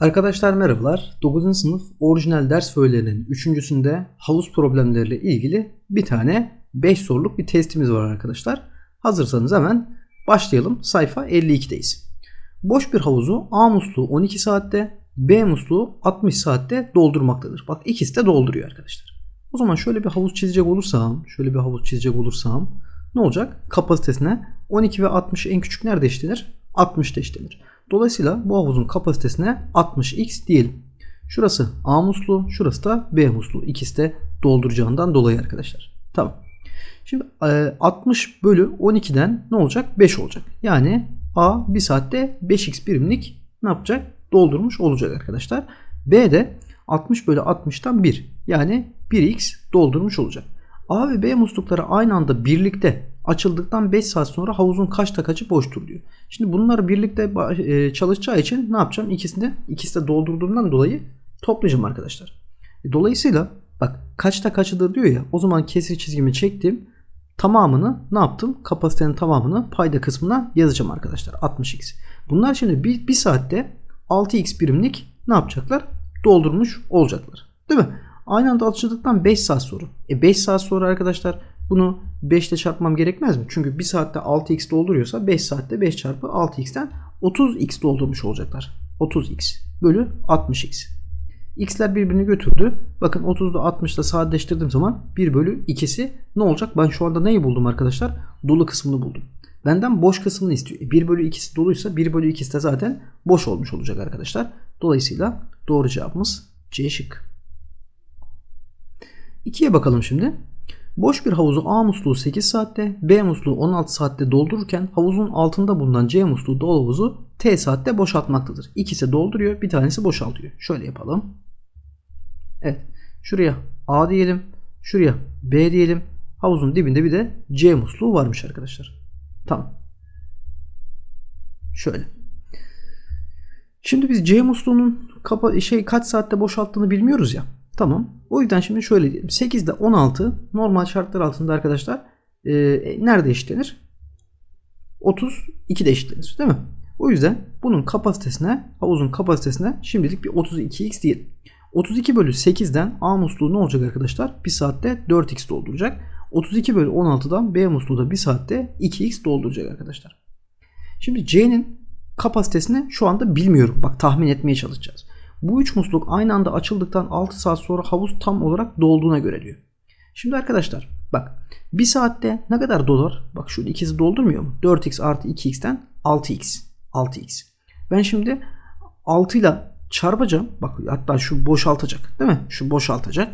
Arkadaşlar merhabalar. 9. sınıf orijinal ders öğelerinin 3.sünde havuz problemleriyle ilgili bir tane 5 soruluk bir testimiz var arkadaşlar. Hazırsanız hemen başlayalım. Sayfa 52'deyiz. Boş bir havuzu A musluğu 12 saatte, B musluğu 60 saatte doldurmaktadır. Bak ikisi de dolduruyor arkadaşlar. O zaman şöyle bir havuz çizecek olursam, şöyle bir havuz çizecek olursam ne olacak? Kapasitesine 12 ve 60 en küçük nerede eşlenir? 60 da eşlenir. Dolayısıyla bu havuzun kapasitesine 60x diyelim. Şurası A musluğu, şurası da B musluğu. İkisi de dolduracağından dolayı arkadaşlar. Tamam. Şimdi 60 bölü 12'den ne olacak? 5 olacak. Yani A 1 saatte 5x birimlik ne yapacak? Doldurmuş olacak arkadaşlar. B de 60 bölü 60'tan 1. Yani 1x doldurmuş olacak. A ve B muslukları aynı anda birlikte açıldıktan 5 saat sonra havuzun kaçta kaçı boştur diyor. Şimdi bunlar birlikte e, çalışacağı için ne yapacağım? İkisini de, ikisi de doldurduğumdan dolayı toplayacağım arkadaşlar. E, dolayısıyla bak kaçta kaçıdır diyor ya o zaman kesir çizgimi çektim. Tamamını ne yaptım? Kapasitenin tamamını payda kısmına yazacağım arkadaşlar. 60x. Bunlar şimdi bir, bir saatte 6x birimlik ne yapacaklar? Doldurmuş olacaklar. Değil mi? Aynı anda açıldıktan 5 saat sonra. E 5 saat sonra arkadaşlar bunu 5 ile çarpmam gerekmez mi? Çünkü 1 saatte 6x dolduruyorsa 5 saatte 5 çarpı 6x'ten 30x doldurmuş olacaklar. 30x bölü 60x. X'ler birbirini götürdü. Bakın 30'da 60'da sadeleştirdiğim zaman 1 bölü 2'si ne olacak? Ben şu anda neyi buldum arkadaşlar? Dolu kısmını buldum. Benden boş kısmını istiyor. 1 bölü 2'si doluysa 1 bölü 2'si de zaten boş olmuş olacak arkadaşlar. Dolayısıyla doğru cevabımız C şık. 2'ye bakalım şimdi. Boş bir havuzu A musluğu 8 saatte, B musluğu 16 saatte doldururken havuzun altında bulunan C musluğu dolu havuzu T saatte boşaltmaktadır. İkisi dolduruyor, bir tanesi boşaltıyor. Şöyle yapalım. Evet. Şuraya A diyelim, şuraya B diyelim. Havuzun dibinde bir de C musluğu varmış arkadaşlar. Tamam. Şöyle. Şimdi biz C musluğunun kapa şey kaç saatte boşalttığını bilmiyoruz ya. Tamam. O yüzden şimdi şöyle diyelim. 8'de 16 normal şartlar altında arkadaşlar e, nerede eşitlenir? 32'de eşitlenir değil mi? O yüzden bunun kapasitesine havuzun kapasitesine şimdilik bir 32x diyelim. 32 bölü 8'den A musluğu ne olacak arkadaşlar? 1 saatte 4x dolduracak. 32 bölü 16'dan B musluğu da 1 saatte 2x dolduracak arkadaşlar. Şimdi C'nin kapasitesini şu anda bilmiyorum. Bak tahmin etmeye çalışacağız. Bu üç musluk aynı anda açıldıktan 6 saat sonra havuz tam olarak dolduğuna göre diyor. Şimdi arkadaşlar bak bir saatte ne kadar dolar? Bak şu ikisi doldurmuyor mu? 4x artı 2x'ten 6x. 6x. Ben şimdi 6 ile çarpacağım. Bak hatta şu boşaltacak değil mi? Şu boşaltacak.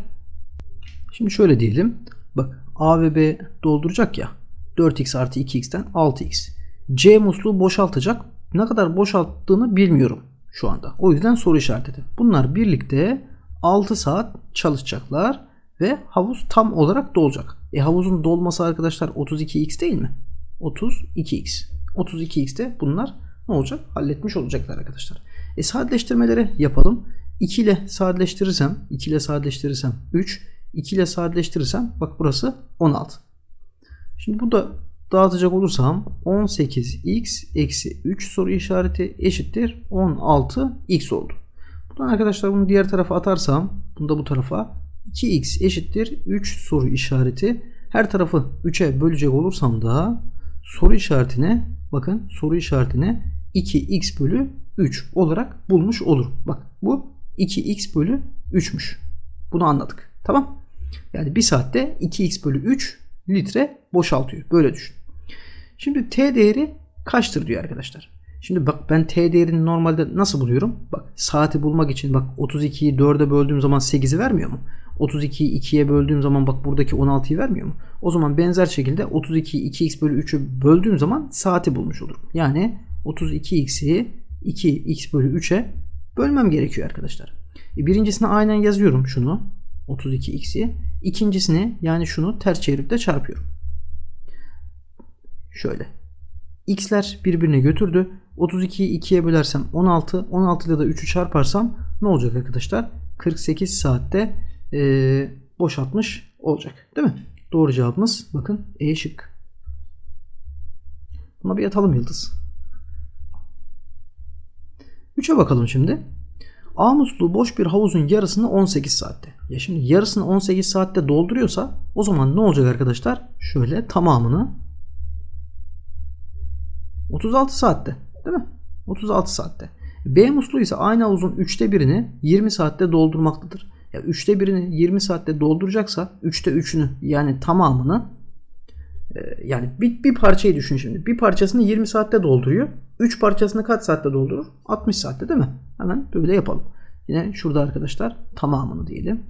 Şimdi şöyle diyelim. Bak A ve B dolduracak ya. 4x artı 2x'ten 6x. C musluğu boşaltacak. Ne kadar boşalttığını bilmiyorum şu anda. O yüzden soru işareti. Bunlar birlikte 6 saat çalışacaklar ve havuz tam olarak dolacak. E havuzun dolması arkadaşlar 32x değil mi? 32x. 32x'te bunlar ne olacak? Halletmiş olacaklar arkadaşlar. E sadeleştirmeleri yapalım. 2 ile sadeleştirirsem 2 ile sadeleştirirsem 3 2 ile sadeleştirirsem bak burası 16. Şimdi bu da dağıtacak olursam 18x eksi 3 soru işareti eşittir 16x oldu. Buradan arkadaşlar bunu diğer tarafa atarsam bunu da bu tarafa 2x eşittir 3 soru işareti. Her tarafı 3'e bölecek olursam da soru işaretine bakın soru işaretine 2x bölü 3 olarak bulmuş olurum. Bak bu 2x bölü 3'müş. Bunu anladık. Tamam. Yani bir saatte 2x bölü 3 litre boşaltıyor. Böyle düşün. Şimdi T değeri kaçtır diyor arkadaşlar. Şimdi bak ben T değerini normalde nasıl buluyorum? Bak saati bulmak için bak 32'yi 4'e böldüğüm zaman 8'i vermiyor mu? 32'yi 2'ye böldüğüm zaman bak buradaki 16'yı vermiyor mu? O zaman benzer şekilde 32'yi 2x bölü 3'ü böldüğüm zaman saati bulmuş olurum. Yani 32x'i 2x bölü 3'e bölmem gerekiyor arkadaşlar. E birincisine aynen yazıyorum şunu. 32x'i. İkincisini yani şunu ters çevirip de çarpıyorum. Şöyle. X'ler birbirine götürdü. 32'yi 2'ye bölersem 16. 16 ile de 3'ü çarparsam ne olacak arkadaşlar? 48 saatte ee, boşaltmış olacak. Değil mi? Doğru cevabımız bakın E şık. Buna bir atalım yıldız. 3'e bakalım şimdi. A musluğu boş bir havuzun yarısını 18 saatte. Ya şimdi yarısını 18 saatte dolduruyorsa o zaman ne olacak arkadaşlar? Şöyle tamamını 36 saatte değil mi? 36 saatte. B musluğu ise aynı havuzun 3'te birini 20 saatte doldurmaktadır. Ya 3'te birini 20 saatte dolduracaksa 3'te 3'ünü yani tamamını yani bir, bir parçayı düşün şimdi. Bir parçasını 20 saatte dolduruyor. 3 parçasını kaç saatte doldurur? 60 saatte değil mi? Hemen böyle yapalım. Yine şurada arkadaşlar tamamını diyelim.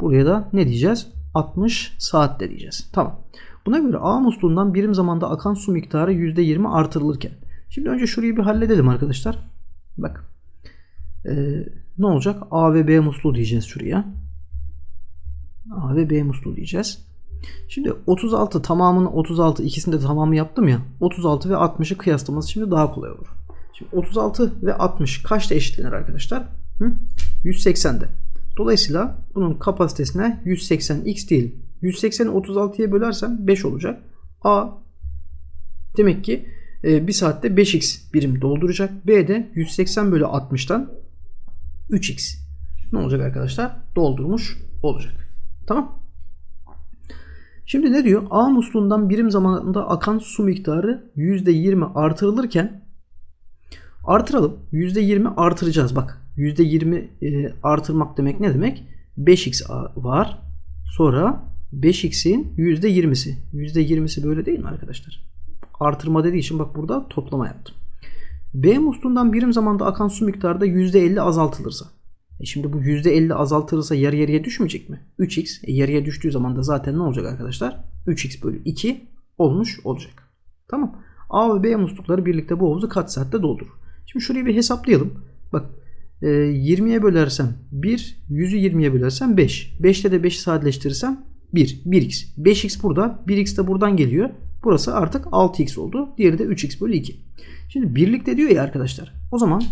Buraya da ne diyeceğiz? 60 saatte diyeceğiz. Tamam. Buna göre A musluğundan birim zamanda akan su miktarı %20 artırılırken. Şimdi önce şurayı bir halledelim arkadaşlar. Bak. Ee, ne olacak? A ve B musluğu diyeceğiz şuraya. A ve B musluğu diyeceğiz. Şimdi 36 tamamını 36 ikisini de tamamı yaptım ya. 36 ve 60'ı kıyaslaması şimdi daha kolay olur. Şimdi 36 ve 60 kaçta eşitlenir arkadaşlar? Hı? 180'de. Dolayısıyla bunun kapasitesine 180x değil. 180'i 36'ya bölersem 5 olacak. A demek ki e, 1 saatte 5x birim dolduracak. B de 180 bölü 60'tan 3x. Ne olacak arkadaşlar? Doldurmuş olacak. Tamam. Şimdi ne diyor? A musluğundan birim zamanında akan su miktarı %20 artırılırken artıralım. %20 artıracağız. Bak %20 e, artırmak demek ne demek? 5x var. Sonra 5x'in %20'si. %20'si böyle değil mi arkadaşlar? Artırma dediği için bak burada toplama yaptım. B musluğundan birim zamanda akan su miktarı da %50 azaltılırsa. E şimdi bu %50 azaltılırsa yarı yarıya düşmeyecek mi? 3x e yarıya düştüğü zaman da zaten ne olacak arkadaşlar? 3x bölü 2 olmuş olacak. Tamam. A ve B muslukları birlikte bu havuzu kaç saatte doldurur? Şimdi şurayı bir hesaplayalım. Bak e, 20'ye bölersem 1, 100'ü 20'ye bölersem 5. 5'te de 5'i sadeleştirirsem 1, 1x. 5x burada, 1x de buradan geliyor. Burası artık 6x oldu. Diğeri de 3x bölü 2. Şimdi birlikte diyor ya arkadaşlar. O zaman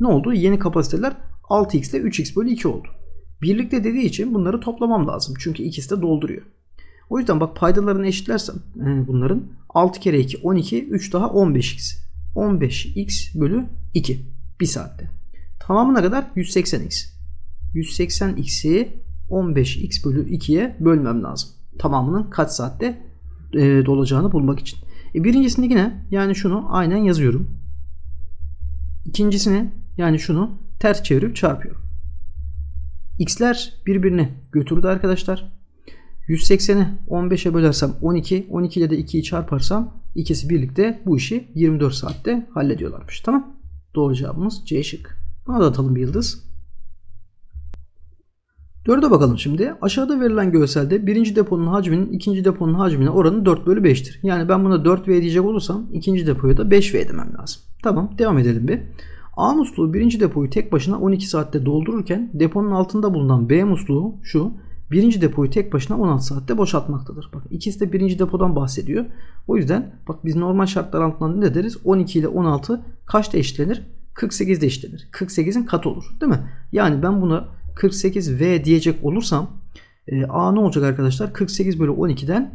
ne oldu? Yeni kapasiteler 6x ile 3x bölü 2 oldu. Birlikte dediği için bunları toplamam lazım. Çünkü ikisi de dolduruyor. O yüzden bak paydalarını eşitlersem bunların 6 kere 2 12 3 daha 15x. 15x bölü 2 bir saatte. Tamamına kadar 180x. 180x'i 15x bölü 2'ye bölmem lazım. Tamamının kaç saatte e, dolacağını bulmak için. E, birincisini yine yani şunu aynen yazıyorum. İkincisini yani şunu ters çevirip çarpıyorum. X'ler birbirini götürdü arkadaşlar. 180'i 15'e bölersem 12, 12 ile de 2'yi çarparsam ikisi birlikte bu işi 24 saatte hallediyorlarmış. Tamam. Doğru cevabımız C şık. Buna da atalım bir yıldız. Dörde bakalım şimdi. Aşağıda verilen görselde birinci deponun hacminin ikinci deponun hacmine oranı 4 bölü 5'tir. Yani ben buna 4V diyecek olursam ikinci depoya da 5V demem lazım. Tamam devam edelim bir. A musluğu birinci depoyu tek başına 12 saatte doldururken deponun altında bulunan B musluğu şu birinci depoyu tek başına 16 saatte boşaltmaktadır. Bak ikisi de birinci depodan bahsediyor. O yüzden bak biz normal şartlar altında ne deriz? 12 ile 16 kaçta eşitlenir? 48'de eşitlenir. 48'in katı olur değil mi? Yani ben buna 48V diyecek olursam e, A ne olacak arkadaşlar? 48 bölü 12'den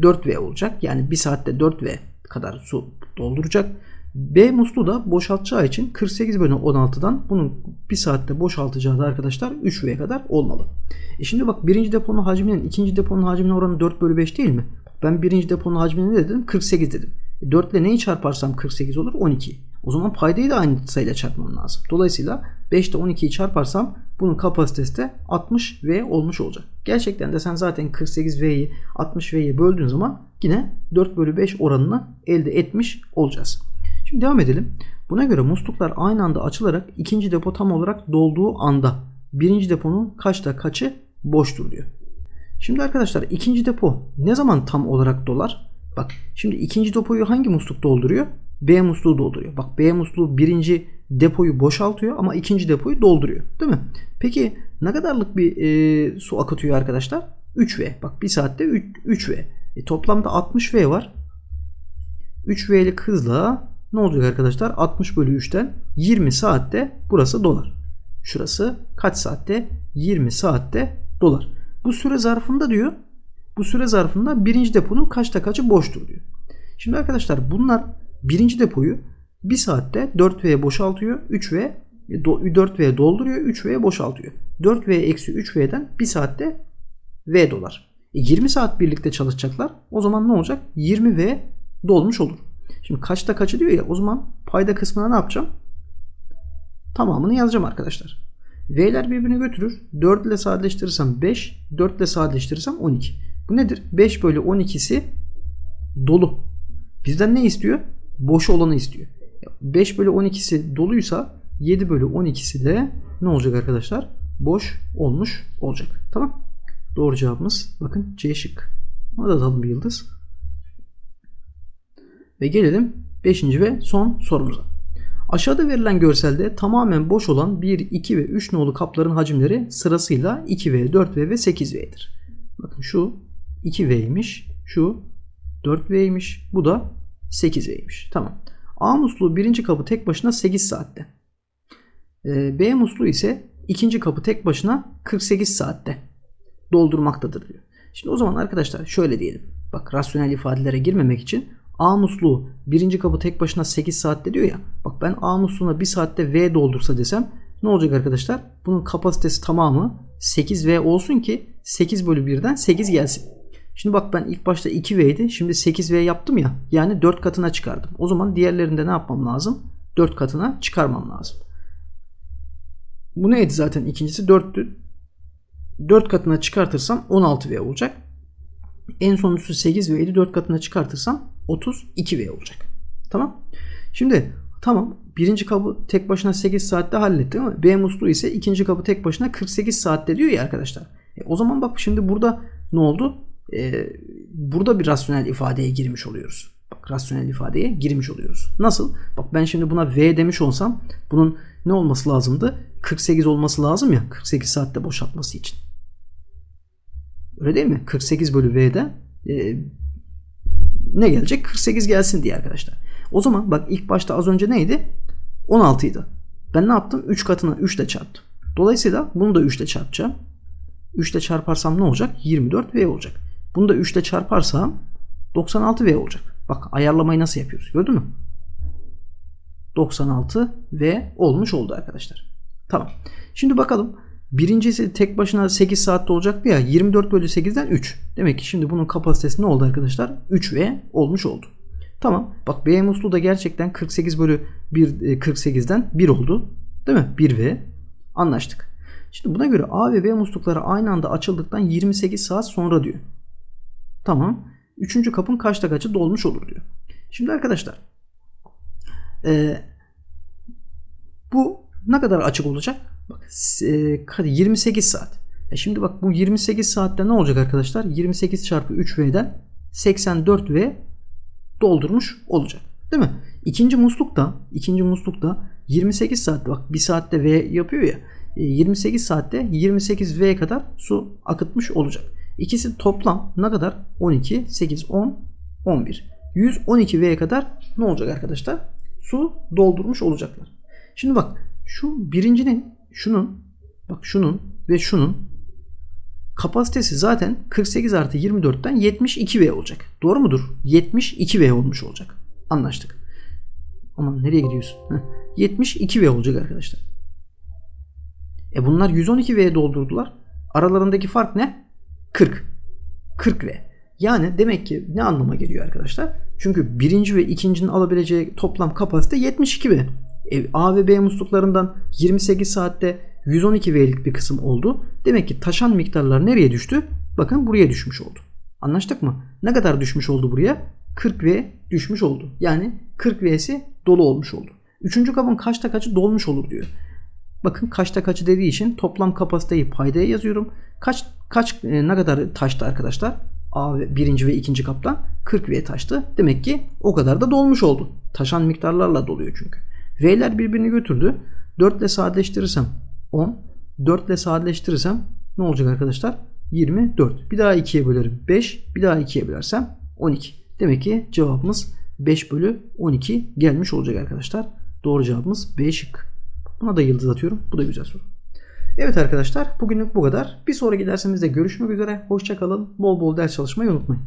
4V olacak. Yani 1 saatte 4V kadar su dolduracak. B musluğu da boşaltacağı için 48 bölü 16'dan bunun 1 saatte boşaltacağı da arkadaşlar 3V kadar olmalı. E şimdi bak birinci deponun hacminin ikinci deponun hacmine oranı 4 bölü 5 değil mi? Ben birinci deponun hacmini ne dedim? 48 dedim. E 4 ile neyi çarparsam 48 olur? 12. O zaman paydayı da aynı sayıyla çarpmam lazım. Dolayısıyla 5 ile 12'yi çarparsam bunun kapasitesi de 60V olmuş olacak. Gerçekten de sen zaten 48V'yi 60V'ye böldüğün zaman yine 4 bölü 5 oranını elde etmiş olacağız. Şimdi devam edelim. Buna göre musluklar aynı anda açılarak ikinci depo tam olarak dolduğu anda birinci deponun kaçta kaçı boştur diyor. Şimdi arkadaşlar ikinci depo ne zaman tam olarak dolar? Bak şimdi ikinci depoyu hangi musluk dolduruyor? B musluğu dolduruyor. Bak B musluğu birinci depoyu boşaltıyor ama ikinci depoyu dolduruyor. Değil mi? Peki ne kadarlık bir e, su akıtıyor arkadaşlar? 3V. Bak bir saatte 3, 3V. E, toplamda 60V var. 3V'lik hızla ne olacak arkadaşlar? 60 bölü 3'ten 20 saatte burası dolar. Şurası kaç saatte? 20 saatte dolar. Bu süre zarfında diyor bu süre zarfında birinci deponun kaçta kaçı boştur diyor. Şimdi arkadaşlar bunlar birinci depoyu 1 saatte 4V boşaltıyor. 3V 4V dolduruyor. 3V boşaltıyor. 4V eksi 3V'den 1 saatte V dolar. E 20 saat birlikte çalışacaklar. O zaman ne olacak? 20V dolmuş olur. Şimdi kaçta kaçı diyor ya o zaman payda kısmına ne yapacağım? Tamamını yazacağım arkadaşlar. V'ler birbirini götürür. 4 ile sadeleştirirsem 5, 4 ile sadeleştirirsem 12. Bu nedir? 5 bölü 12'si dolu. Bizden ne istiyor? Boş olanı istiyor. 5 bölü 12'si doluysa 7 bölü 12'si de ne olacak arkadaşlar? Boş olmuş olacak. Tamam. Doğru cevabımız bakın C şık. Ona da atalım bir yıldız. Ve gelelim 5. ve son sorumuza. Aşağıda verilen görselde tamamen boş olan 1, 2 ve 3 nolu kapların hacimleri sırasıyla 2V, 4V ve 8V'dir. Bakın şu 2V'ymiş, şu 4V'ymiş, bu da 8V'ymiş. Tamam. A musluğu birinci kapı tek başına 8 saatte. Ee, B musluğu ise ikinci kapı tek başına 48 saatte doldurmaktadır diyor. Şimdi o zaman arkadaşlar şöyle diyelim. Bak rasyonel ifadelere girmemek için A musluğu birinci kapı tek başına 8 saatte diyor ya. Bak ben A musluğuna 1 saatte V doldursa desem ne olacak arkadaşlar? Bunun kapasitesi tamamı 8V olsun ki 8 bölü 1'den 8 gelsin. Şimdi bak ben ilk başta 2V'ydi. Şimdi 8V yaptım ya. Yani 4 katına çıkardım. O zaman diğerlerinde ne yapmam lazım? 4 katına çıkarmam lazım. Bu neydi zaten ikincisi 4'tü. 4 katına çıkartırsam 16V olacak. En sonuncusu 8V'ydi. 4 katına çıkartırsam 32V olacak. Tamam. Şimdi tamam birinci kabı tek başına 8 saatte halletti ama B musluğu ise ikinci kabı tek başına 48 saatte diyor ya arkadaşlar. E, o zaman bak şimdi burada ne oldu? E, burada bir rasyonel ifadeye girmiş oluyoruz. Bak rasyonel ifadeye girmiş oluyoruz. Nasıl? Bak ben şimdi buna V demiş olsam bunun ne olması lazımdı? 48 olması lazım ya 48 saatte boşaltması için. Öyle değil mi? 48 bölü V'de e, ne gelecek? 48 gelsin diye arkadaşlar. O zaman bak ilk başta az önce neydi? 16 idi. Ben ne yaptım? 3 katına 3 ile çarptım. Dolayısıyla bunu da 3 ile çarpacağım. 3 ile çarparsam ne olacak? 24V olacak. Bunu da 3 ile çarparsam 96V olacak. Bak ayarlamayı nasıl yapıyoruz? Gördün mü? 96V olmuş oldu arkadaşlar. Tamam. Şimdi bakalım. Birincisi tek başına 8 saatte olacaktı ya 24 bölü 8'den 3. Demek ki şimdi bunun kapasitesi ne oldu arkadaşlar? 3V olmuş oldu. Tamam. Bak B musluğu da gerçekten 48 bölü 1, 48'den 1 oldu. Değil mi? 1V. Anlaştık. Şimdi buna göre A ve B muslukları aynı anda açıldıktan 28 saat sonra diyor. Tamam. Üçüncü kapın kaçta kaçı dolmuş olur diyor. Şimdi arkadaşlar e, bu ne kadar açık olacak? Bak e, 28 saat. E şimdi bak bu 28 saatte ne olacak arkadaşlar? 28 çarpı 3V'den 84V doldurmuş olacak. Değil mi? İkinci muslukta ikinci muslukta 28 saatte bak 1 saatte V yapıyor ya. 28 saatte 28V kadar su akıtmış olacak. İkisi toplam ne kadar? 12, 8, 10, 11. 112V'ye kadar ne olacak arkadaşlar? Su doldurmuş olacaklar. Şimdi bak şu birincinin şunun bak şunun ve şunun kapasitesi zaten 48 artı 24'ten 72V olacak. Doğru mudur? 72V olmuş olacak. Anlaştık. Aman nereye gidiyorsun? Heh. 72V olacak arkadaşlar. E bunlar 112V doldurdular. Aralarındaki fark ne? 40. 40V. Yani demek ki ne anlama geliyor arkadaşlar? Çünkü birinci ve ikincinin alabileceği toplam kapasite 72V. E, A ve B musluklarından 28 saatte 112 V'lik bir kısım oldu. Demek ki taşan miktarlar nereye düştü? Bakın buraya düşmüş oldu. Anlaştık mı? Ne kadar düşmüş oldu buraya? 40 V düşmüş oldu. Yani 40 V'si dolu olmuş oldu. Üçüncü kabın kaçta kaçı dolmuş olur diyor. Bakın kaçta kaçı dediği için toplam kapasiteyi paydaya yazıyorum. Kaç kaç e, ne kadar taştı arkadaşlar? A ve birinci ve ikinci kaptan 40 V taştı. Demek ki o kadar da dolmuş oldu. Taşan miktarlarla doluyor çünkü. V'ler birbirini götürdü. 4 ile sadeleştirirsem 10. 4 ile sadeleştirirsem ne olacak arkadaşlar? 24. Bir daha 2'ye bölerim. 5. Bir daha 2'ye bölersem 12. Demek ki cevabımız 5 bölü 12 gelmiş olacak arkadaşlar. Doğru cevabımız B şık. Buna da yıldız atıyorum. Bu da güzel soru. Evet arkadaşlar bugünlük bu kadar. Bir sonraki dersimizde görüşmek üzere. Hoşçakalın. Bol bol ders çalışmayı unutmayın.